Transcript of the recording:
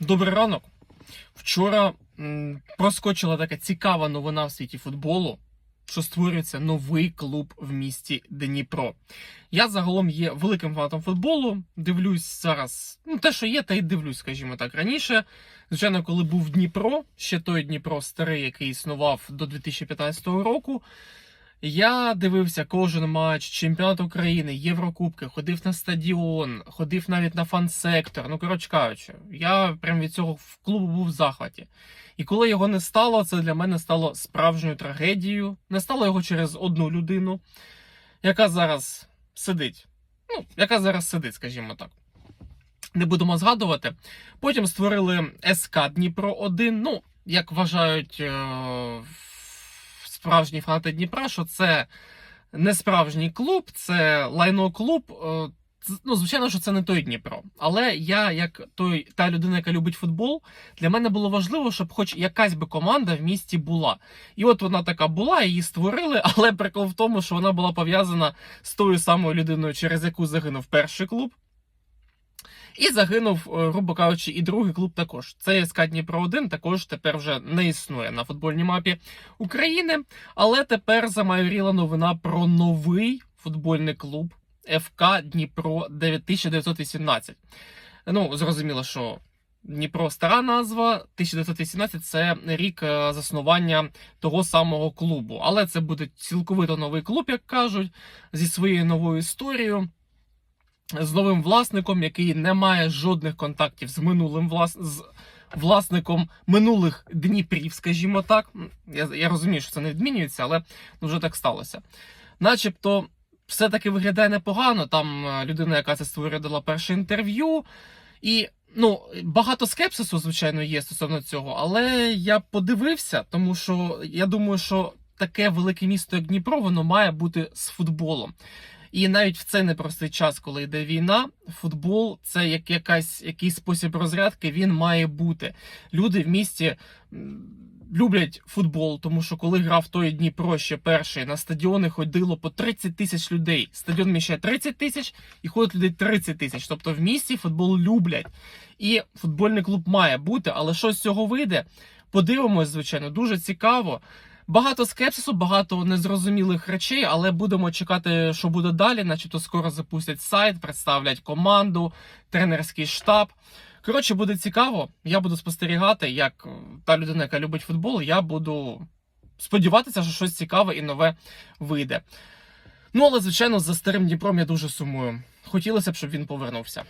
Добрий ранок. Вчора проскочила така цікава новина в світі футболу, що створюється новий клуб в місті Дніпро. Я загалом є великим фанатом футболу. Дивлюсь зараз, ну те, що є, те й дивлюсь, скажімо так. Раніше, звичайно, коли був Дніпро, ще той Дніпро старий, який існував до 2015 року. Я дивився кожен матч чемпіонат України, Єврокубки, ходив на стадіон, ходив навіть на фан-сектор. Ну, коротше кажучи, я прям від цього в клубу був в захваті. І коли його не стало, це для мене стало справжньою трагедією. Не стало його через одну людину, яка зараз сидить. Ну, яка зараз сидить, скажімо так. Не будемо згадувати. Потім створили СК Дніпро 1. Ну, як вважають е- справжні фанати Дніпра, що це не справжній клуб, це лайно-клуб. Е, Ну, звичайно, що це не той Дніпро. Але я, як той та людина, яка любить футбол, для мене було важливо, щоб хоч якась би команда в місті була. І от вона така була, її створили, але прикол в тому, що вона була пов'язана з тою самою людиною, через яку загинув перший клуб. І загинув, е, грубо кажучи, і другий клуб також. Це СК Дніпро 1 також тепер вже не існує на футбольній мапі України. Але тепер замайоріла новина про новий футбольний клуб ФК Дніпро 1918. Ну, зрозуміло, що Дніпро стара назва, 1918 це рік е, заснування того самого клубу. Але це буде цілковито новий клуб, як кажуть, зі своєю новою історією. З новим власником, який не має жодних контактів з минулим влас... з власником минулих Дніпрів, скажімо так. Я, я розумію, що це не відмінюється, але ну, вже так сталося. Начебто, все-таки виглядає непогано. Там е, людина, яка це створює, дала перше інтерв'ю. І ну, багато скепсису, звичайно, є стосовно цього, але я подивився, тому що я думаю, що таке велике місто, як Дніпро, воно має бути з футболом. І навіть в цей непростий час, коли йде війна, футбол це як якась якийсь спосіб розрядки. Він має бути. Люди в місті люблять футбол, тому що коли грав той Дніпро ще перший, на стадіони ходило по 30 тисяч людей. Стадіон вміщає 30 тисяч і ходить людей 30 тисяч. Тобто в місті футбол люблять. І футбольний клуб має бути, але що з цього вийде? Подивимось, звичайно, дуже цікаво. Багато скепсису, багато незрозумілих речей, але будемо чекати, що буде далі. Начебто скоро запустять сайт, представлять команду, тренерський штаб. Коротше, буде цікаво. Я буду спостерігати, як е, та людина, яка любить футбол, я буду сподіватися, що щось цікаве і нове вийде. Ну, але, звичайно, за старим Дніпром я дуже сумую. Хотілося б, щоб він повернувся.